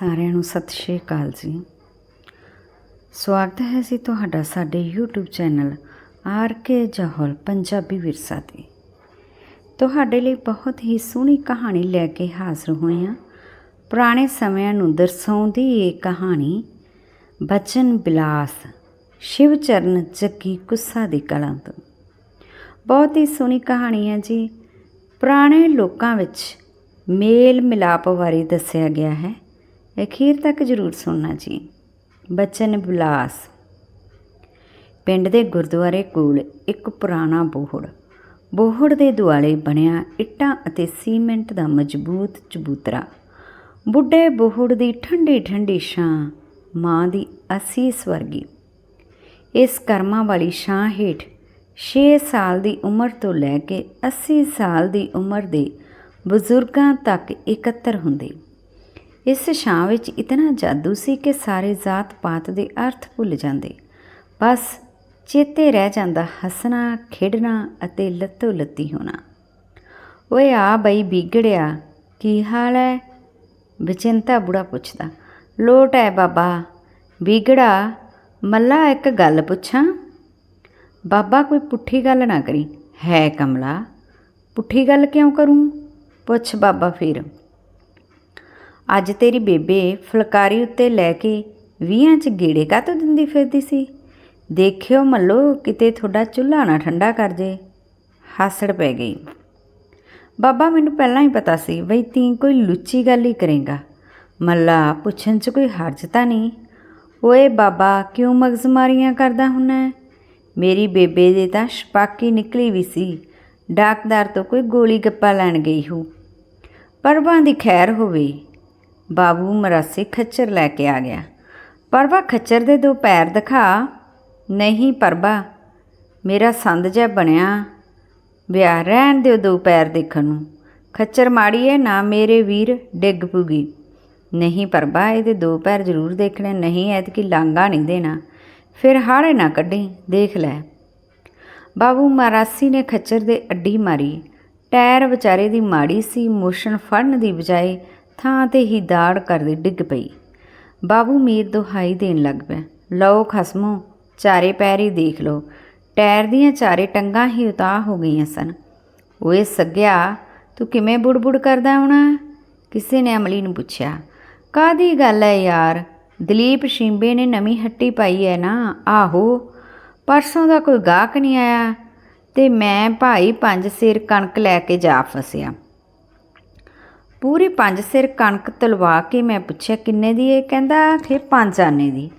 ਸਾਰਿਆਂ ਨੂੰ ਸਤਿ ਸ਼੍ਰੀ ਅਕਾਲ ਜੀ। ਸਵਾਗਤ ਹੈ ਜੀ ਤੁਹਾਡਾ ਸਾਡੇ YouTube channel R K Jahal Punjabi Virsa ਤੇ। ਤੁਹਾਡੇ ਲਈ ਬਹੁਤ ਹੀ ਸੋਹਣੀ ਕਹਾਣੀ ਲੈ ਕੇ ਹਾਜ਼ਰ ਹੋਏ ਹਾਂ। ਪੁਰਾਣੇ ਸਮਿਆਂ ਨੂੰ ਦਰਸਾਉਂਦੀ ਇਹ ਕਹਾਣੀ, ਬਚਨ ਬਿਲਾਸ, ਸ਼ਿਵ ਚਰਨ ਜੱਗੀ ਕੁੱਸਾ ਦੀ ਕਲਾ ਤੋਂ। ਬਹੁਤ ਹੀ ਸੋਹਣੀ ਕਹਾਣੀ ਹੈ ਜੀ। ਪੁਰਾਣੇ ਲੋਕਾਂ ਵਿੱਚ ਮੇਲ ਮਿਲਾਪ ਬਾਰੇ ਦੱਸਿਆ ਗਿਆ ਹੈ। ਅਖੀਰ ਤੱਕ ਜ਼ਰੂਰ ਸੁਣਨਾ ਜੀ। ਬਚਨ ਬਿਲਾਸ। ਪਿੰਡ ਦੇ ਗੁਰਦੁਆਰੇ ਕੋਲ ਇੱਕ ਪੁਰਾਣਾ ਬੋਹੜ। ਬੋਹੜ ਦੇ ਦੁਆਲੇ ਬਣਿਆ ਇੱਟਾਂ ਅਤੇ ਸੀਮੈਂਟ ਦਾ ਮਜ਼ਬੂਤ ਚਬੂਤਰਾ। ਬੁੱਢੇ ਬੋਹੜ ਦੀ ਠੰਡੀ ਠੰਡੀ ਛਾਂ ਮਾਂ ਦੀ ਅਸੀਸ ਵਰਗੀ। ਇਸ ਕਰਮਾਂ ਵਾਲੀ ਛਾਂ ਹੇਠ 6 ਸਾਲ ਦੀ ਉਮਰ ਤੋਂ ਲੈ ਕੇ 80 ਸਾਲ ਦੀ ਉਮਰ ਦੇ ਬਜ਼ੁਰਗਾਂ ਤੱਕ ਇਕੱਤਰ ਹੁੰਦੇ। ਇਸ ਛਾਂ ਵਿੱਚ ਇਤਨਾ ਜਾਦੂ ਸੀ ਕਿ ਸਾਰੇ ਜਾਤ ਪਾਤ ਦੇ ਅਰਥ ਭੁੱਲ ਜਾਂਦੇ। ਬਸ ਚੇਤੇ ਰਹਿ ਜਾਂਦਾ ਹੱਸਣਾ, ਖੇਡਣਾ ਅਤੇ ਲੱਤੋ ਲੱਤੀ ਹੋਣਾ। ਓਏ ਆ ਬਈ ਵਿਗੜਿਆ ਕੀ ਹਾਲ ਹੈ ਬਚਿੰਤਾ ਬੁੜਾ ਪੁੱਛਦਾ। ਲੋਟ ਹੈ ਬਾਬਾ ਵਿਗੜਾ ਮੱਲਾ ਇੱਕ ਗੱਲ ਪੁੱਛਾਂ? ਬਾਬਾ ਕੋਈ ਪੁੱਠੀ ਗੱਲ ਨਾ ਕਰੀ। ਹੈ ਕਮਲਾ, ਪੁੱਠੀ ਗੱਲ ਕਿਉਂ ਕਰੂੰ? ਪੁੱਛ ਬਾਬਾ ਫਿਰ। ਅੱਜ ਤੇਰੀ ਬੇਬੇ ਫੁਲਕਾਰੀ ਉੱਤੇ ਲੈ ਕੇ ਵੀਹਾਂ ਚ ਗੇੜੇ ਕਾਤੋਂ ਦਿੰਦੀ ਫਿਰਦੀ ਸੀ? ਦੇਖਿਓ ਮੱਲੋ, ਕਿਤੇ ਤੁਹਾਡਾ ਚੁੱਲ੍ਹਾ ਨਾ ਠੰਡਾ ਕਰ ਜੇ। ਹਾਸੜ ਪੈ ਗਈ। ਬਾਬਾ, ਮੈਨੂੰ ਪਹਿਲਾਂ ਹੀ ਪਤਾ ਸੀ ਬਈ ਤੀ ਕੋਈ ਲੁੱਚੀ ਗੱਲ ਹੀ ਕਰੇਗਾ। ਮੱਲਾ, ਪੁੱਛਣ 'ਚ ਕੋਈ ਹਰਜ ਤਾਂ ਨਹੀਂ? ਓਏ ਬਾਬਾ, ਕਿਉਂ ਮਗਜ਼ਮਾਰੀਆਂ ਕਰਦਾ ਹੁੰਨਾ ਮੇਰੀ ਬੇਬੇ ਦੇ ਤਾਂ ਛਪਾਕੀ ਨਿਕਲੀ ਵੀ ਸੀ। ਡਾਕਦਾਰ ਤੋਂ ਕੋਈ ਗੋਲੀ ਗੱਪਾ ਲੈਣ ਗਈ ਹੂ ਪਰਵਾਂ ਦੀ ਖੈਰ ਹੋਵੇ। ਬਾਬੂ ਮਰਾਸੀ ਖੱਚਰ ਲੈ ਕੇ ਆ ਗਿਆ। ਪਰਵਾ ਖੱਚਰ ਦੇ ਦੋ ਪੈਰ ਦਿਖਾ। ਨਹੀਂ ਪਰਬਾ, ਮੇਰਾ ਸੰਦ ਜਿਹਾ ਬਣਿਆ। ਵਿਆਹ ਰਹਿਣ ਦਿਓ ਦੋ ਪੈਰ ਦੇਖਣ ਨੂੰ। ਖੱਚਰ ਮਾੜੀ ਹੈ ਨਾ ਮੇਰੇ ਵੀਰ ਡਿੱਗ ਪੂਗੀ ਨਹੀਂ ਪਰਬਾ, ਇਹਦੇ ਦੋ ਪੈਰ ਜ਼ਰੂਰ ਦੇਖਣੇ। ਨਹੀਂ, ਐਤਕੀ ਲਾਂਗਾ ਨਹੀਂ ਦੇਣਾ। ਫਿਰ ਹਾੜੇ ਨਾ ਕੱਢੀ, ਦੇਖ ਲੈ। ਬਾਬੂ ਮਰਾਸੀ ਨੇ ਖੱਚਰ ਦੇ ਅੱਡੀ ਮਾਰੀ। ਟਾਇਰ ਵਿਚਾਰੇ ਦੀ ਮਾੜੀ ਸੀ, ਮੋਸ਼ਨ ਫੜਨ ਦੀ ਬਜਾਏ ਥਾਂ ਤੇ ਹੀ ਦਾੜ ਕਰਦੀ ਡਿੱਗ ਪਈ। ਬਾਬੂ ਮੀਰ ਦੁਹਾਈ ਦੇਣ ਲੱਗ ਪਿਆ। ਲਓ ਖਸਮੋ, ਚਾਰੇ ਪੈਰ ਹੀ ਦੇਖ ਲਓ। ਟਾਇਰ ਦੀਆਂ ਚਾਰੇ ਟੰਗਾਂ ਹੀ ਉਤਾਹ ਹੋ ਗਈਆਂ ਸਨ। ਓਏ ਸੱਗਿਆ, ਤੂੰ ਕਿਵੇਂ ਬੁੜਬੁੜ ਕਰਦਾ ਹੋਣਾ ਕਿਸੇ ਨੇ ਅਮਲੀ ਨੂੰ ਪੁੱਛਿਆ। ਕਾਦੀ ਗੱਲ ਹੈ ਯਾਰ? ਦਲੀਪ ਸ਼ਿੰਬੇ ਨੇ ਨਵੀਂ ਹੱਟੀ ਪਾਈ ਹੈ ਨਾ। ਆਹੋ, ਪਰਸੋਂ ਦਾ ਕੋਈ ਗਾਹਕ ਨਹੀਂ ਆਇਆ। ਤੇ ਮੈਂ ਭਾਈ ਪੰਜ ਸਿਰ ਕਣਕ ਲੈ ਕੇ ਜਾ ਫਸਿਆ। ਪੂਰੀ ਪੰਜ ਸਿਰ ਕਣਕ ਤਲਵਾ ਕੇ ਮੈਂ ਪੁੱਛਿਆ, ਕਿੰਨੇ ਦੀ ਇਹ ਕਹਿੰਦਾ ਕਿ ਪੰਜ ਆਨੇ ਦੀ।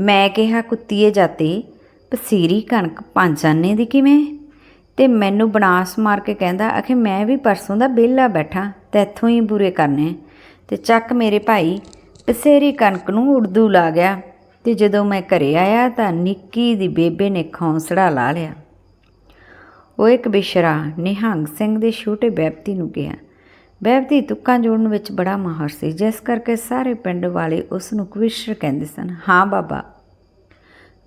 ਮੈਂ ਕਿਹਾ, ਕੁੱਤੀਏ ਜਾਤੇ, ਪਸੀਰੀ ਕਣਕ ਪੰਜ ਆਨੇ ਦੀ ਕਿਵੇਂ? ਤੇ ਮੈਨੂੰ ਬਨਾਸ ਮਾਰ ਕੇ ਕਹਿੰਦਾ, ਅਖੇ ਮੈਂ ਵੀ ਪਰਸੋਂ ਦਾ ਬੇਲਾ ਬੈਠਾ, ਤੇ ਇੱਥੋਂ ਹੀ ਬੁਰੇ ਕਰਨੇ ਤੇ ਚੱਕ ਮੇਰੇ ਭਾਈ, ਪਸੇਰੀ ਕਣਕ ਨੂੰ ਉਰਦੂ ਲਾ ਗਿਆ ਤੇ ਜਦੋਂ ਮੈਂ ਘਰੇ ਆਇਆ ਤਾਂ ਨਿੱਕੀ ਦੀ ਬੇਬੇ ਨੇ ਖੌਂਸੜਾ ਲਾ ਲਿਆ। ਉਹ ਇੱਕ ਬਿਸ਼ਰਾ, ਨਿਹੰਗ ਸਿੰਘ ਦੇ ਛੋਟੇ ਬੈਪਤੀ ਨੂੰ ਗਿਆ। ਬੈਪਤੀ ਤੁੱਕਾਂ ਜੋੜਨ ਵਿੱਚ ਬੜਾ ਮਾਹਰ ਸੀ। ਜਿਸ ਕਰਕੇ ਸਾਰੇ ਪਿੰਡ ਵਾਲੇ ਉਸ ਨੂੰ ਕਵਿਸ਼ਰ ਕਹਿੰਦੇ ਸਨ, ਹਾਂ ਬਾਬਾ,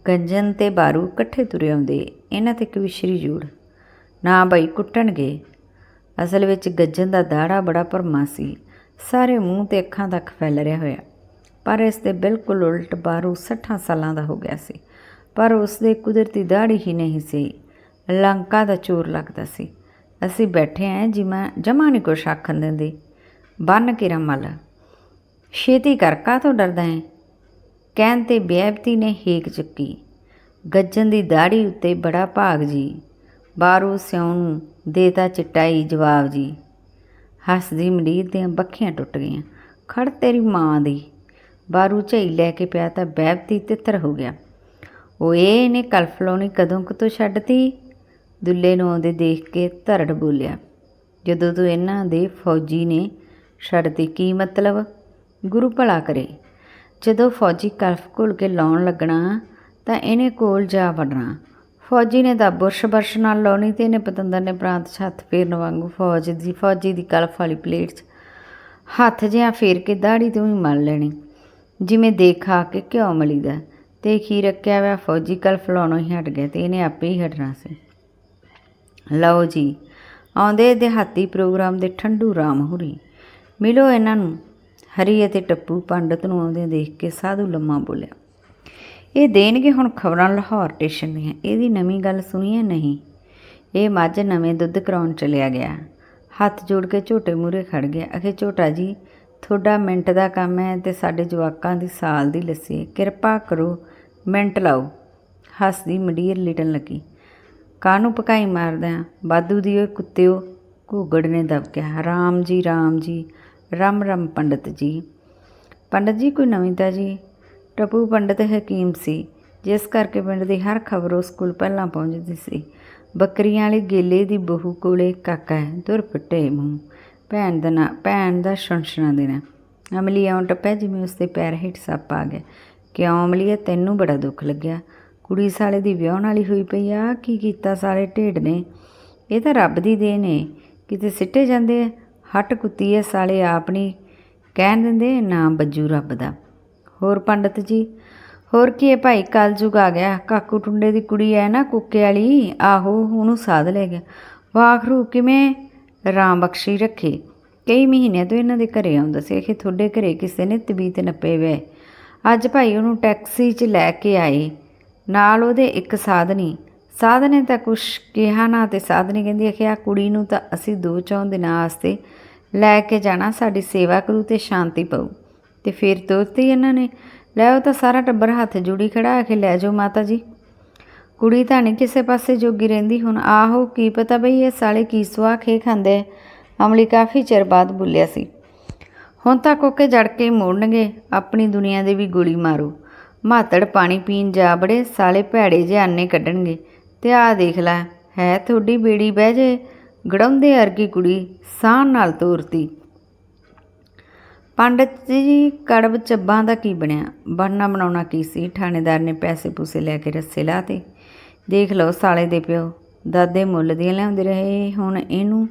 ਗੰਜਨ ਤੇ ਬਾਰੂ ਇਕੱਠੇ ਤੁਰੇ ਆਉਂਦੇ, ਇਹਨਾਂ ਤੇ ਕਵਿਸ਼ਰੀ ਜੋੜ। ਨਾ ਬਈ ਕੁੱਟਣਗੇ। ਅਸਲ ਵਿੱਚ ਗੱਜਨ ਦਾ ਦਾੜਾ ਬੜਾ ਭਰਮਾ ਸੀ। ਸਾਰੇ ਮੂੰਹ ਤੇ ਅੱਖਾਂ ਤੱਕ ਫੈਲ ਰਿਹਾ ਹੋਇਆ। ਪਰ ਇਸ ਦੇ ਬਿਲਕੁਲ ਉਲਟ ਬਾਰੂ 60 ਸਾਲਾਂ ਦਾ ਹੋ ਗਿਆ ਸੀ। ਪਰ ਉਸ ਦੇ ਕੁਦਰਤੀ ਦਾੜੀ ਹੀ ਨਹੀਂ ਸੀ। ਲੰਕਾ ਦਾ ਚੋਰ ਲੱਗਦਾ ਸੀ। ਅਸੀਂ ਬੈਠੇ ਆਂ ਜਿਵੇਂ ਜਮਾ ਨਹੀਂ ਕੁਛ ਆਖਣ ਦਿੰਦੇ। ਬੰਨ ਕੇ ਰਮਲ ਛੇਤੀ ਕਰ ਕਾ ਤੋਂ ਡਰਦਾ ਹੈ ਕਹਿਣ ਤੇ ਬੇਅਬਤੀ ਨੇ ਹੇਕ ਚੁੱਕੀ। ਗੱਜਣ ਦੀ ਦਾੜੀ ਉੱਤੇ ਬੜਾ ਭਾਗ ਜੀ। ਬਾਰੂ ਸਿਉਂ ਨੂੰ ਦੇਤਾ ਚਟਾਈ ਜਵਾਬ ਜੀ। ਹੱਸਦੀ ਮਰੀਦ ਦੀਆਂ ਬੱਖੀਆਂ ਟੁੱਟ ਗਈਆਂ। ਖੜ ਤੇਰੀ ਮਾਂ ਦੀ। ਬਾਰੂ ਝਈ ਲੈ ਕੇ ਪਿਆ ਤਾਂ ਬੈਬਤੀ ਤਿੱਤਰ ਹੋ ਗਿਆ। ਓਏ ਇਹਨੇ ਕਲਫਲੋਣੀ ਕਦੋਂ ਕਦੋਂ ਛੱਡਤੀ? ਦੁੱਲੇ ਨੂੰ ਆਉਂਦੇ ਦੇਖ ਕੇ ਧਰੜ ਬੋਲਿਆ, ਜਦੋਂ ਤੂੰ ਇਹਨਾਂ ਦੇ ਫੌਜੀ ਨੇ ਛੱਡਤੀ ਕੀ ਮਤਲਬ? ਗੁਰੂ ਭਲਾ ਕਰੇ। ਜਦੋਂ ਫੌਜੀ ਕਲਫ ਘੁਲ ਕੇ ਲਾਉਣ ਲੱਗਣਾ, ਤਾਂ ਇਹਨੇ ਕੋਲ ਜਾ ਵੜਨਾ। ਫੌਜੀ ਨੇ ਤਾਂ ਬੁਰਸ਼ ਬਰਸ਼ ਨਾਲ ਲਾਉਣੀ ਤੇ ਇਹਨੇ ਪਤੰਦਰ ਨੇ ਪ੍ਰਾਂਤ 'ਚ ਫੇਰਨ ਵਾਂਗੂ ਫੌਜ ਦੀ, ਫੌਜੀ ਦੀ ਕਲਫ ਵਾਲੀ ਪਲੇਟ 'ਚ ਹੱਥ ਜਿਹਾ ਫੇਰ ਕੇ ਦਾੜੀ ਤੋਂ ਹੀ ਮਲ ਲੈਣੀ। ਜਿਵੇਂ ਦੇਖਾ ਕੇ ਕਿਉਂ ਮਲੀਦਾ, ਤੇ ਖੀ ਰੱਖਿਆ ਹੋਇਆ ਫੌਜੀ ਕਲਫ ਲਾਉਣੋਂ ਹੀ ਹਟ ਗਿਆ ਤੇ ਇਹਨੇ ਆਪੇ ਹੀ ਹਟਣਾ ਸੀ। ਲਓ ਜੀ, ਆਉਂਦੇ ਦਿਹਾਤੀ ਪ੍ਰੋਗਰਾਮ ਦੇ ਠੰਡੂ ਰਾਮ ਹੁਰੀ। ਮਿਲੋ ਇਹਨਾਂ ਨੂੰ। ਹਰੀ ਅਤੇ ਟੱਪੂ ਪੰਡਤ ਨੂੰ ਆਉਂਦਿਆਂ ਦੇਖ ਕੇ ਸਾਧੂ ਲੰਮਾ ਬੋਲਿਆ, ਇਹ ਦੇਣਗੇ ਹੁਣ ਖਬਰਾਂ ਲਾਹੌਰ ਸਟੇਸ਼ਨ ਦੀਆਂ। ਇਹਦੀ ਨਵੀਂ ਗੱਲ ਸੁਣੀ ਹੈ ਨਹੀਂ? ਇਹ ਮੱਝ ਨਵੇਂ ਦੁੱਧ ਕਰਾਉਣ ਚਲਿਆ ਗਿਆ। ਹੱਥ ਜੋੜ ਕੇ ਝੋਟੇ ਮੂਰੇ ਖੜ ਗਿਆ। ਅਖੇ ਝੋਟਾ ਜੀ, ਤੁਹਾਡਾ ਮਿੰਟ ਦਾ ਕੰਮ ਹੈ ਤੇ ਸਾਡੇ ਜਵਾਕਾਂ ਦੀ ਸਾਲ ਦੀ ਲੱਸੀ ਕਿਰਪਾ ਕਰੋ, ਮਿੰਟ ਲਾਓ। ਹੱਸਦੀ ਮੰਡੀਰ ਲਿਟਣ ਲੱਗੀ। ਕਾਹਨੂੰ ਪਕਾਈ ਮਾਰਦਾ ਵਾਧੂ ਦੀ ਓਏ ਕੁੱਤਿਓ, ਘੂਗੜ ਨੇ ਦਬਕਿਆ ਰਾਮ ਜੀ ਰਾਮ ਜੀ, ਰਮ ਰਮ ਪੰਡਤ ਜੀ। ਪੰਡਤ ਜੀ, ਕੋਈ ਨਵੀਂਤਾ ਜੀ? ਟਪੂ ਪੰਡਤ ਹਕੀਮ ਸੀ, ਜਿਸ ਕਰਕੇ ਪਿੰਡ ਦੀ ਹਰ ਖਬਰ ਉਸ ਕੋਲ ਪਹਿਲਾਂ ਪਹੁੰਚਦੀ ਸੀ। ਬੱਕਰੀਆਂ ਵਾਲੇ ਗੇਲੇ ਦੀ ਬਹੂ ਕੋਲੇ ਕਾਕਾ ਹੈ ਦੁਰ ਫਟੇ ਮੂੰਹ। ਭੈਣ ਦਾ ਨਾਂ, ਭੈਣ ਦਾ ਸ਼ੰਸ਼ਣਾ ਦੇਣਾ। ਅਮਲੀ ਆਉਂ ਟੱਪਿਆ ਜਿਵੇਂ ਉਸਦੇ ਪੈਰ ਹੇਠ ਸੱਪ ਆ ਗਿਆ। ਕਿਉਂ ਅਮਲੀਏ, ਤੈਨੂੰ ਬੜਾ ਦੁੱਖ ਲੱਗਿਆ। ਕੁੜੀ ਸਾਲੇ ਦੀ ਵਿਆਹਣ ਵਾਲੀ ਹੋਈ ਪਈ ਆ, ਕੀ ਕੀਤਾ ਸਾਰੇ ਢੇਡ ਨੇ? ਇਹ ਤਾਂ ਰੱਬ ਦੀ ਦੇਣ ਏ। ਕਿਤੇ ਸਿੱਟੇ ਜਾਂਦੇ ਹੱਟ ਕੁੱਤੀ ਐ ਸਾਲੇ, ਆਪ ਨਹੀਂ ਕਹਿਣ ਦਿੰਦੇ, ਨਾ ਬੱਜੂ ਰੱਬ ਦਾ। ਹੋਰ ਪੰਡਤ ਜੀ, ਹੋਰ ਕੀ ਹੈ ਭਾਈ ਕਲਯੁਗ ਆ ਗਿਆ। ਕਾਕੂ ਟੁੰਡੇ ਦੀ ਕੁੜੀ ਐ ਨਾ ਕੁੱਕੇ ਵਾਲੀ, ਆਹੋ ਉਹਨੂੰ ਸਾਧ ਲੈ ਗਿਆ। ਵਾਖਰੂ ਕਿਵੇਂ ਰਾਮ ਬਖਸ਼ੀ ਰੱਖੇ? ਕਈ ਮਹੀਨਿਆਂ ਤੋਂ ਇਹਨਾਂ ਦੇ ਘਰੇ ਆਉਂਦਾ ਸੀ ਕਿ ਤੁਹਾਡੇ ਘਰੇ ਕਿਸੇ ਨੇ ਤਬੀਤ ਨੱਪੇ ਵੇ। ਅੱਜ ਭਾਈ ਉਹਨੂੰ ਟੈਕਸੀ 'ਚ ਲੈ ਕੇ ਆਏ। ਨਾਲ ਉਹਦੇ ਇੱਕ ਸਾਧਨੀ। ਸਾਧਨੇ ਤਾਂ ਕੁਛ ਕਿਹਾ ਨਾ ਤੇ ਸਾਧਨੀ ਕਹਿੰਦੀ ਹੈ ਕਿ ਆ ਕੁੜੀ ਨੂੰ ਤਾਂ ਅਸੀਂ ਦੋ ਚੌਂ ਦਿਨਾਂ ਵਾਸਤੇ ਲੈ ਕੇ ਜਾਣਾ, ਸਾਡੀ ਸੇਵਾ ਕਰੂ ਤੇ ਸ਼ਾਂਤੀ ਪਊ। ਤੇ ਫਿਰ ਤੋਰਤੀ ਇਹਨਾਂ ਨੇ। ਲੈ ਉਹ ਤਾਂ ਸਾਰਾ ਟੱਬਰ ਹੱਥ ਜੁੜੀ ਖੜਾ ਕੇ ਲੈ ਜਾਓ ਮਾਤਾ ਜੀ। ਕੁੜੀ ਤਾਂ ਨਹੀਂ ਕਿਸੇ ਪਾਸੇ ਜੋਗੀ ਰਹਿੰਦੀ, ਹੁਣ ਆਹੋ ਕੀ ਪਤਾ ਬਈ ਇਹ ਸਾਲੇ ਕੀ ਸੁਆ ਖੇ ਖਾਂਦੇ ਆ। ਅਮਲੀ ਕਾਫੀ ਚਿਰ ਬਾਅਦ ਬੁੱਲਿਆ ਸੀ। ਹੁਣ ਤਾਂ ਕੋਕੇ ਜੜ ਕੇ ਮੋੜਨਗੇ, ਆਪਣੀ ਦੁਨੀਆ ਦੇ ਵੀ ਗੋਲੀ ਮਾਰੂ। ਮਾਤੜ ਪਾਣੀ ਪੀਣ ਜਾ ਬੜੇ ਸਾਲੇ ਭੈੜੇ ਜਿਹੇ ਆਨੇ ਕੱਢਣਗੇ। ਤੇ ਆਹ ਦੇਖ ਲੈ, ਹੈ ਤੁਹਾਡੀ ਬੇੜੀ ਬਹਿ ਜੇ, ਗੜਾਉਂਦੇ ਅਰਗੀ ਕੁੜੀ ਸਾਹ ਨਾਲ ਤੋਰਤੀ। ਪੰਡਤ ਜੀ ਕੜਬ ਚੱਬਾਂ ਦਾ ਕੀ ਬਣਿਆ? ਬਣਨਾ ਬਣਾਉਣਾ ਕੀ ਸੀ? ਥਾਣੇਦਾਰ ਨੇ ਪੈਸੇ ਪੂਸੇ ਲੈ ਕੇ ਰੱਸੇ ਲਾਤੇ। ਦੇਖ ਲਓ ਸਾਲੇ ਦੇ ਪਿਓ, ਦਾਦੇ ਮੁੱਲ ਦੀਆਂ ਲਿਆਉਂਦੇ ਰਹੇ, ਹੁਣ ਇਹਨੂੰ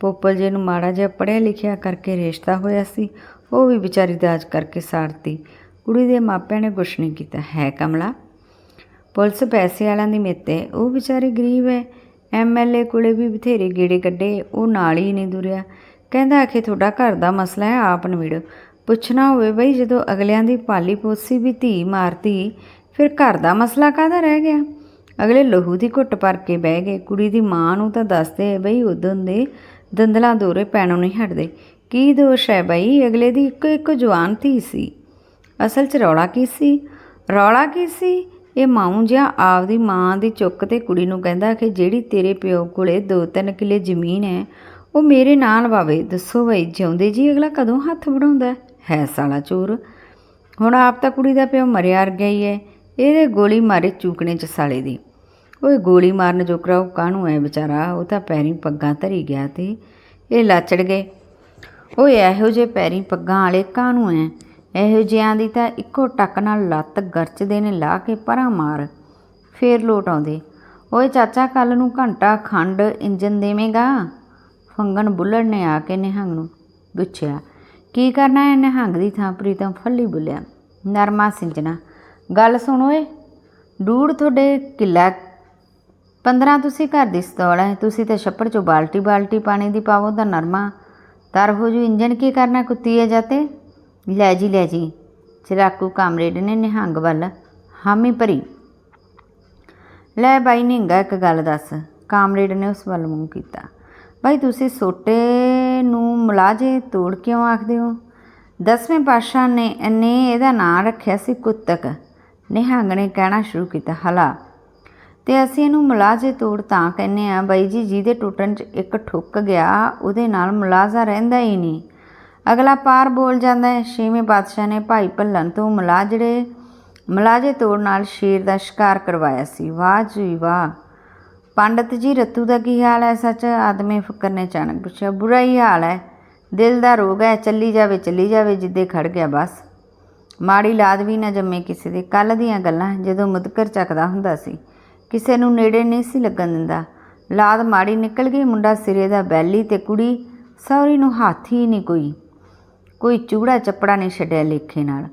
ਪੋਪਲ ਜੀ ਨੂੰ ਮਾੜਾ ਜਿਹਾ ਪੜਿਆ ਲਿਖਿਆ ਕਰਕੇ ਰਿਸ਼ਤਾ ਹੋਇਆ ਸੀ, ਉਹ ਵੀ ਵਿਚਾਰੀ ਦਾਜ ਕਰਕੇ ਸਾੜਤੀ। ਕੁੜੀ ਦੇ ਮਾਪਿਆਂ ਨੇ ਕੁਛ ਨਹੀਂ ਕੀਤਾ। ਹੈ ਕਮਲਾ, ਪੁਲਿਸ ਪੈਸੇ ਵਾਲਿਆਂ ਦੀ ਮਿੱਤ ਹੈ ਉਹ ਵਿਚਾਰੀ ਗਰੀਬ ਹੈ ਐਮਐਲਏ ਕੋਲੇ ਵੀ ਬਥੇਰੇ ਗੇੜੇ ਕੱਢੇ। ਉਹ ਨਾਲ ਹੀ ਨਹੀਂ ਦੁਰਿਆ। ਕਹਿੰਦਾ, ਆਖੇ, ਤੁਹਾਡਾ ਘਰ ਦਾ ਮਸਲਾ ਹੈ, ਆਪ ਨਿਬੜੋ। ਪੁੱਛਣਾ ਹੋਵੇ ਬਈ, ਜਦੋਂ ਅਗਲਿਆਂ ਦੀ ਪਾਲੀ ਪੋਸੀ ਵੀ ਧੀ ਮਾਰਤੀ, ਫਿਰ ਘਰ ਦਾ ਮਸਲਾ ਕਾਹਦਾ ਰਹਿ ਗਿਆ? ਅਗਲੇ ਲਹੂ ਦੀ ਘੁੱਟ ਭਰ ਕੇ ਬਹਿ ਗਏ। ਕੁੜੀ ਦੀ ਮਾਂ ਨੂੰ ਤਾਂ ਦੱਸਦੇ ਬਈ, ਉਦੋਂ ਦੇ ਦੰਦਲਾਂ ਦੋਰੇ ਪੈਣੋਂ ਨਹੀਂ ਹਟਦੇ। ਕੀ ਦੋਸ਼ ਹੈ ਬਈ, ਅਗਲੇ ਦੀ ਇੱਕੋ ਇੱਕ ਜਵਾਨ ਧੀ ਸੀ? ਅਸਲ 'ਚ ਰੌਲਾ ਕੀ ਸੀ? ਰੌਲਾ ਕੀ ਸੀ? ਇਹ ਮਾਊ ਜਿਹਾ ਆਪਦੀ ਮਾਂ ਦੀ ਚੁੱਕ ਤੇ ਕੁੜੀ ਨੂੰ ਕਹਿੰਦਾ ਕਿ ਜਿਹੜੀ ਤੇਰੇ ਪਿਓ ਕੋਲੇ 2-3 ਕਿੱਲੇ ਜ਼ਮੀਨ ਹੈ, ਉਹ ਮੇਰੇ ਨਾਲ ਵਾਵੇ। ਦੱਸੋ ਬਈ, ਜਿਉਂਦੇ ਜੀ ਅਗਲਾ ਕਦੋਂ ਹੱਥ ਵੜਾਉਂਦਾ ਹੈ? ਸਾਲਾ ਚੋਰ। ਹੁਣ ਆਪ ਤਾਂ ਕੁੜੀ ਦਾ ਪਿਓ ਮਰਿਆ ਗਿਆ ਹੀ ਹੈ। ਇਹਦੇ ਗੋਲੀ ਮਾਰੇ ਚੂਕਣੇ ਚ ਸਾਲੇ ਦੀ। ਓਏ ਗੋਲੀ ਮਾਰਨ ਜੋਕਰਾ ਉਹ ਕਾਹਨੂੰ ਹੈ ਵਿਚਾਰਾ? ਉਹ ਤਾਂ ਪੈਰੀ ਪੱਗਾਂ ਧਰੀ ਗਿਆ ਤੇ ਇਹ ਲਾਚੜ ਗਏ। ਓਏ ਇਹੋ ਜੇ ਪੈਰੀ ਪੱਗਾਂ ਵਾਲੇ ਕਾਹਨੂੰ ਐ? ਇਹੋ ਜਿਹਾਂ ਦੀ ਤਾਂ ਇੱਕੋ ਟੱਕ ਨਾਲ ਲੱਤ ਗਰਚਦੇ ਨੇ ਲਾ ਕੇ ਪਰਾਂ ਮਾਰ। ਫੇਰ ਲੋਟ ਆਉਂਦੇ, ਓਏ ਚਾਚਾ ਕੱਲ ਨੂੰ ਘੰਟਾ ਖੰਡ ਇੰਜਨ ਦੇਵੇਂਗਾ? ਫੰਗਣ ਬੁੱਲੜ ਨੇ ਆ ਕੇ ਨਿਹੰਗ ਨੂੰ ਪੁੱਛਿਆ, ਕੀ ਕਰਨਾ ਹੈ ਨਿਹੰਗ ਦੀ ਥਾਂ ਪ੍ਰੀਤਮ ਫੱਲੀ ਬੁੱਲਿਆ? ਨਰਮਾ ਸਿੰਜਣਾ। ਗੱਲ ਸੁਣ ਓਏ, ਡੂੜ ਤੁਹਾਡੇ ਕਿੱਲਾ 15 ਤੁਸੀਂ ਘਰ ਦੀ ਸਤੌਲ ਹੈ, ਤੁਸੀਂ ਤਾਂ ਛੱਪੜ ਚੋਂ ਬਾਲਟੀ ਬਾਲਟੀ ਪਾਣੀ ਦੀ ਪਾਵੋ ਤਾਂ ਨਰਮਾ, ਤਰ ਹੋ ਜੂ ਇੰਜਨ ਕੀ ਕਰਨਾ ਕੁੱਤੀ ਹੈ ਜਾਤੇ? ਲੈ ਜੀ ਲੈ ਜੀ। ਚਿਰਾਕੂ ਕਾਮਰੇਡ ਨੇ ਨਿਹੰਗ ਵੱਲ ਹਾਮੀ ਭਰੀ। ਲੈ ਬਾਈ ਨਿੰਗਾ, ਇੱਕ ਗੱਲ ਦੱਸ। ਕਾਮਰੇਡ ਨੇ ਉਸ ਵੱਲ ਮੂੰਹ ਕੀਤਾ। ਬਾਈ, ਤੁਸੀਂ ਸੋਟੇ ਨੂੰ ਮੁਲਾਜ਼ੇ ਤੋੜ ਕਿਉਂ ਆਖਦੇ ਹੋ? ਦਸਵੇਂ ਪਾਤਸ਼ਾਹ ਨੇ ਨੇ ਇਹਦਾ ਨਾਂ ਰੱਖਿਆ ਸੀ ਕੁੱਤਕ। ਨਿਹੰਗ ਨੇ ਕਹਿਣਾ ਸ਼ੁਰੂ ਕੀਤਾ, ਹਲਾ। ਤੇ ਅਸੀਂ ਇਹਨੂੰ ਮੁਲਾਜ਼ੇ ਤੋੜ ਤਾਂ ਕਹਿੰਨੇ ਆ ਬਾਈ ਜੀ, ਜਿਹਦੇ ਟੁੱਟਣ 'ਚ ਇੱਕ ਠੁੱਕ ਗਿਆ, ਉਹਦੇ ਨਾਲ ਮੁਲਾਜ਼ਾ ਰਹਿੰਦਾ ਹੀ ਨਹੀਂ। ਅਗਲਾ ਪਾਰ ਬੋਲ ਜਾਂਦਾ ਹੈ, ਛੇਵੇਂ ਪਾਤਸ਼ਾਹ ਨੇ ਭਾਈ ਭੱਲਣ ਤੋਂ ਮਲਾਜੜੇ, ਮਲਾਜੇ ਤੋੜ ਨਾਲ ਸ਼ੇਰ ਦਾ ਸ਼ਿਕਾਰ ਕਰਵਾਇਆ ਸੀ। ਵਾਹ ਜੀ ਵਾਹ, ਪੰਡਤ ਜੀ, ਰਤੂ ਦਾ ਕੀ ਹਾਲ ਹੈ? ਸੱਚ ਆਦਮੀ ਫਕਰ ਨੇ ਅਚਾਨਕ ਪੁੱਛਿਆ ਬੁਰਾ ਹੀ ਹਾਲ ਹੈ। ਦਿਲ ਦਾ ਰੋਗ ਹੈ, ਚੱਲੀ ਜਾਵੇ ਚੱਲੀ ਜਾਵੇ, ਜਿੱਦੇ ਖੜ ਗਿਆ ਬਸ। ਮਾੜੀ ਲਾਦ ਵੀ ਨਾ ਜੰਮੇ ਕਿਸੇ ਦੇ। ਕੱਲ ਦੀਆਂ ਗੱਲਾਂ ਜਦੋਂ ਮੁਦਕਰ ਚੱਕਦਾ ਹੁੰਦਾ ਸੀ, ਕਿਸੇ ਨੂੰ ਨੇੜੇ ਨਹੀਂ ਸੀ ਲੱਗਣ ਦਿੰਦਾ। ਲਾਦ ਮਾੜੀ ਨਿਕਲ ਗਈ, ਮੁੰਡਾ ਸਿਰੇ ਦਾ ਬੈਲੀ ਤੇ ਕੁੜੀ ਸੌਰੀ ਨੂੰ ਹੱਥ ਹੀ ਨਹੀਂ ਕੋਈ। ਕੋਈ ਚੂੜਾ ਚੱਪੜਾ ਨਹੀਂ ਛੱਡਿਆ ਲੇਖੇ ਨਾਲ।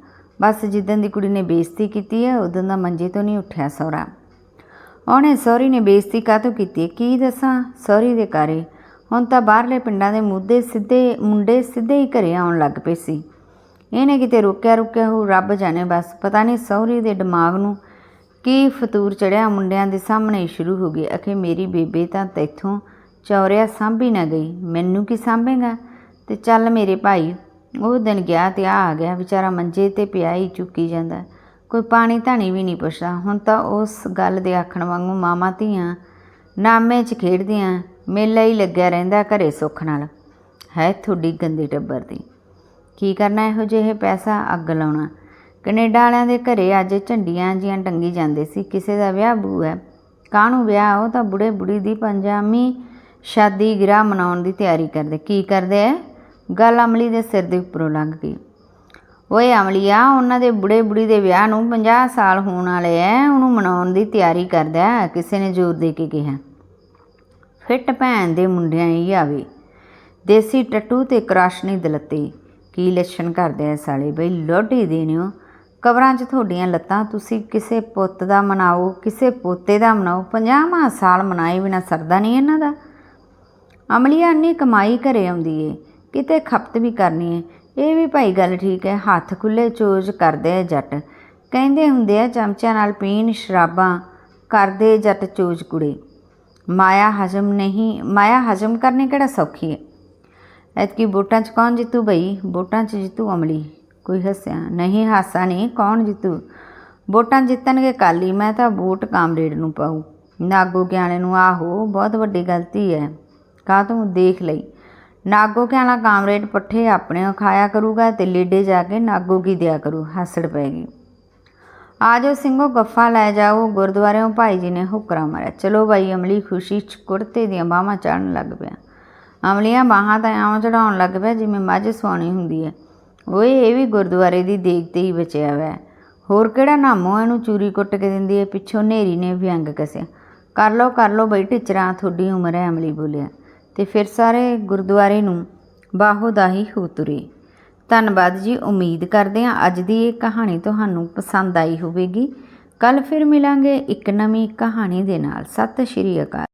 ਬਸ ਜਿੱਦਣ ਦੀ ਕੁੜੀ ਨੇ ਬੇਇੱਜ਼ਤੀ ਕੀਤੀ ਹੈ, ਉਦੋਂ ਦਾ ਮੰਜੇ ਤੋਂ ਨਹੀਂ ਉੱਠਿਆ ਸਹੁਰਾ। ਉਹਨੇ ਸੌਰੀ ਨੇ ਬੇਇੱਜ਼ਤੀ ਕਾਹਤੋਂ ਕੀਤੀ ਕੀ ਦੱਸਾਂ? ਸੌਰੀ ਦੇ ਕਾਰੇ ਹੁਣ ਤਾਂ ਬਾਹਰਲੇ ਪਿੰਡਾਂ ਦੇ ਮੁੱਦੇ ਸਿੱਧੇ, ਮੁੰਡੇ ਸਿੱਧੇ ਹੀ ਘਰੇ ਆਉਣ ਲੱਗ ਪਏ ਸੀ। ਇਹਨੇ ਕਿਤੇ ਰੁਕਿਆ ਰੁਕਿਆ ਹੋ ਰੱਬ ਜਾਣੇ ਬਸ। ਪਤਾ ਨਹੀਂ ਸਹੁਰੀ ਦੇ ਦਿਮਾਗ ਨੂੰ ਕੀ ਫਤੂਰ ਚੜਿਆ, ਮੁੰਡਿਆਂ ਦੇ ਸਾਹਮਣੇ ਹੀ ਸ਼ੁਰੂ ਹੋ ਗਈ। ਅਖੇ ਮੇਰੀ ਬੇਬੇ ਤਾਂ ਤੈਥੋਂ ਚੌਰਿਆ ਸਾਂਭੀ ਨਾ ਗਈ। ਮੈਨੂੰ ਕੀ ਸਾਂਭੇਗਾ? ਤੇ ਚੱਲ ਮੇਰੇ ਭਾਈ ਉਹ ਦਿਨ ਗਿਆ ਤੇ ਆ ਆ ਗਿਆ, ਵਿਚਾਰਾ ਮੰਜੇ ਤੇ ਪਿਆ ਹੀ ਚੁੱਕੀ ਜਾਂਦਾ। ਕੋਈ ਪਾਣੀ ਧਾਣੀ ਵੀ ਨਹੀਂ ਪੁੱਛਦਾ। ਹੁਣ ਤਾਂ ਉਸ ਗੱਲ ਦੇ ਆਖਣ ਵਾਂਗੂ ਮਾਮਾ ਧੀਆਂ ਨਾਮੇ 'ਚ ਖੇਡਦੀਆਂ, ਮੇਲਾ ਹੀ ਲੱਗਿਆ ਰਹਿੰਦਾ ਘਰੇ ਸੁੱਖ ਨਾਲ। ਹੈ ਤੁਹਾਡੀ ਗੰਦੀ ਟੱਬਰ ਦੀ। ਕੀ ਕਰਨਾ ਇਹੋ ਜਿਹੇ ਪੈਸਾ ਅੱਗ ਲਾਉਣਾ? ਕੈਨੇਡਾ ਵਾਲਿਆਂ ਦੇ ਘਰੇ ਅੱਜ ਝੰਡੀਆਂ ਜੀਆਂ ਟੰਗੀ ਜਾਂਦੇ ਸੀ। ਕਿਸੇ ਦਾ ਵਿਆਹ ਬੂ ਹੈ। ਕਾਹਨੂੰ ਵਿਆਹ? ਉਹ ਤਾਂ ਬੁੜੇ ਬੁੜੀ ਦੀ ਪੰਜਾਮੀ ਸ਼ਾਦੀ ਗਿਰਾ ਮਨਾਉਣ ਦੀ ਤਿਆਰੀ ਕਰਦੇ। ਕੀ ਕਰਦੇ ਐ? ਗੱਲ ਅਮਲੀ ਦੇ ਸਿਰ ਦੇ ਉੱਪਰੋਂ ਲੰਘ ਗਈ। ਓਏ ਅਮਲੀਆ ਉਹਨਾਂ ਦੇ ਬੁੜੇ ਬੁੜੀ ਦੇ ਵਿਆਹ ਨੂੰ 50 ਸਾਲ ਹੋਣ ਵਾਲੇ ਐ, ਉਹਨੂੰ ਮਨਾਉਣ ਦੀ ਤਿਆਰੀ ਕਰਦਾ ਕਿਸੇ ਨੇ ਜ਼ੋਰ ਦੇ ਕੇ ਕਿਹਾ। ਫਿੱਟ ਭੈਣ ਦੇ ਮੁੰਡਿਆਂ ਹੀ ਆਵੇ। ਦੇਸੀ ਟੱਟੂ ਤੇ ਕਰਾਸ਼ਨੀ ਦਲੱਤੇ, ਕੀ ਲੱਛਣ ਕਰਦੇ ਐ ਸਾਲੇ? ਬਈ ਲੋਢੀ ਦੇਣਿਓ। ਕਬਰਾਂ 'ਚ ਤੁਹਾਡੀਆਂ ਲੱਤਾਂ, ਤੁਸੀਂ ਕਿਸੇ ਪੁੱਤ ਦਾ ਮਨਾਓ, ਕਿਸੇ ਪੋਤੇ ਦਾ ਮਨਾਓ 50ਵਾਂ ਸਾਲ ਮਨਾਏ ਬਿਨਾ ਸਰਦਾ ਨਹੀਂ ਇਹਨਾਂ ਦਾ। ਅਮਲੀਆ ਇੰਨੀ ਕਮਾਈ ਘਰੇ ਆਉਂਦੀ ਏ। ਕਿਤੇ ਖਪਤ ਵੀ ਕਰਨੀ ਹੈ ਇਹ ਵੀ ਭਾਈ ਗੱਲ ਠੀਕ ਹੈ ਹੱਥ ਖੁੱਲੇ ਚੋਜ ਕਰਦੇ ਆ ਜੱਟ। ਕਹਿੰਦੇ ਹੁੰਦੇ ਆ, ਚਮਚਿਆਂ ਨਾਲ ਪੀਣ ਸ਼ਰਾਬਾਂ ਕਰਦੇ ਜੱਟ ਚੋਜ ਕੁੜੇ। ਮਾਇਆ ਹਜਮ ਨਹੀਂ, ਮਾਇਆ ਹਜਮ ਕਰਨੀ ਕਿਹੜਾ ਸੌਖੀ ਹੈ ਐਤਕੀ ਵੋਟਾਂ 'ਚ ਕੌਣ ਜਿੱਤੂ ਬਈ? ਵੋਟਾਂ 'ਚ ਜਿੱਤੂ ਅਮਲੀ। ਕੋਈ ਹੱਸਿਆ? ਨਹੀਂ, ਹਾਸਾ ਨਹੀਂ, ਕੌਣ ਜਿੱਤੂ? ਵੋਟਾਂ ਜਿੱਤਣਗੇ ਕਾਲੀ ਮੈਂ ਤਾਂ ਵੋਟ ਕਾਮਰੇਡ ਨੂੰ ਪਾਉ ਨਾਗੋ ਗਿਆਣੇ ਨੂੰ ਆਹੋ, ਬਹੁਤ ਵੱਡੀ ਗਲਤੀ ਹੈ ਕਾ ਤੂੰ ਦੇਖ ਲਈ। ਨਾਗੋ ਗਿਆਲਾ ਕਾਮਰੇਡ ਪੱਠੇ ਆਪਣੇ ਖਾਇਆ ਕਰੂਗਾ ਤੇ ਲੀਡੇ ਜਾ ਕੇ ਨਾਗੋ ਕੀ ਦਿਆ ਕਰੂ, ਹੱਸੜ ਪੈਗੀ। ਆਜੋ ਸਿੰਘੋ ਗੱਫਾ ਲੈ ਜਾਓ, ਗੁਰਦੁਆਰਿਓਂ ਭਾਈ ਜੀ ਨੇ ਹੁਕਰਾ ਮਾਰਿਆ। ਚਲੋ ਬਾਈ ਅਮਲੀ ਖੁਸ਼ੀ ਚ ਕੁੜਤੇ ਦੀਆਂ ਬਾਹਾਂ ਚੜਨ ਲੱਗ ਪਿਆ। ਅਮਲੀਆਂ ਬਾਹਾਂ ਤਾਂ ਐਵੇਂ ਚੜਾਉਣ ਲੱਗ ਪਿਆ ਜਿਵੇਂ ਮੱਝ ਸਵਾਣੀ ਹੁੰਦੀ ਹੈ ਓਏ, ਇਹ ਵੀ ਗੁਰਦੁਆਰੇ ਦੀ ਦੇਖ ਤੇ ਹੀ ਬਚਿਆ ਹੋਇਆ ਹੋਰ ਕਿਹੜਾ ਨਾਮੋ ਇਹਨੂੰ ਚੂਰੀ ਕੁੱਟ ਕੇ ਦਿੰਦੀ ਹੈ ਪਿੱਛੋਂ ਨੇਰੀ ਨੇ ਵਿਅੰਗ ਕਸਿਆ। ਕਰ ਲੋ ਕਰ ਲੋ ਬਈ, ਟਿਚਰਾਂ, ਤੁਹਾਡੀ ਉਮਰ ਹੈ ਅਮਲੀ ਬੋਲਿਆ। ਤੇ ਫਿਰ ਸਾਰੇ ਗੁਰਦੁਆਰੇ ਨੂੰ ਬਾਹੋ ਦਾਹੀ ਹੋ ਤੁਰੇ। ਧੰਨਵਾਦ ਜੀ, ਉਮੀਦ ਕਰਦੇ ਹਾਂ ਅੱਜ ਦੀ ਇਹ ਕਹਾਣੀ ਤੁਹਾਨੂੰ ਪਸੰਦ ਆਈ ਹੋਵੇਗੀ। ਕੱਲ ਫਿਰ ਮਿਲਾਂਗੇ ਇੱਕ ਨਵੀਂ ਕਹਾਣੀ ਦੇ ਨਾਲ। ਸਤਿ ਸ਼੍ਰੀ ਅਕਾਲ।